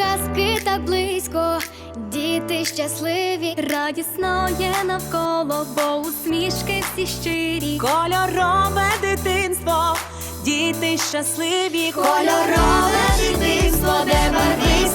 казки так близько, діти щасливі, радісно є навколо, бо усмішки всі щирі. кольорове дитинство, діти щасливі, Кольорове дитинство, де барвисті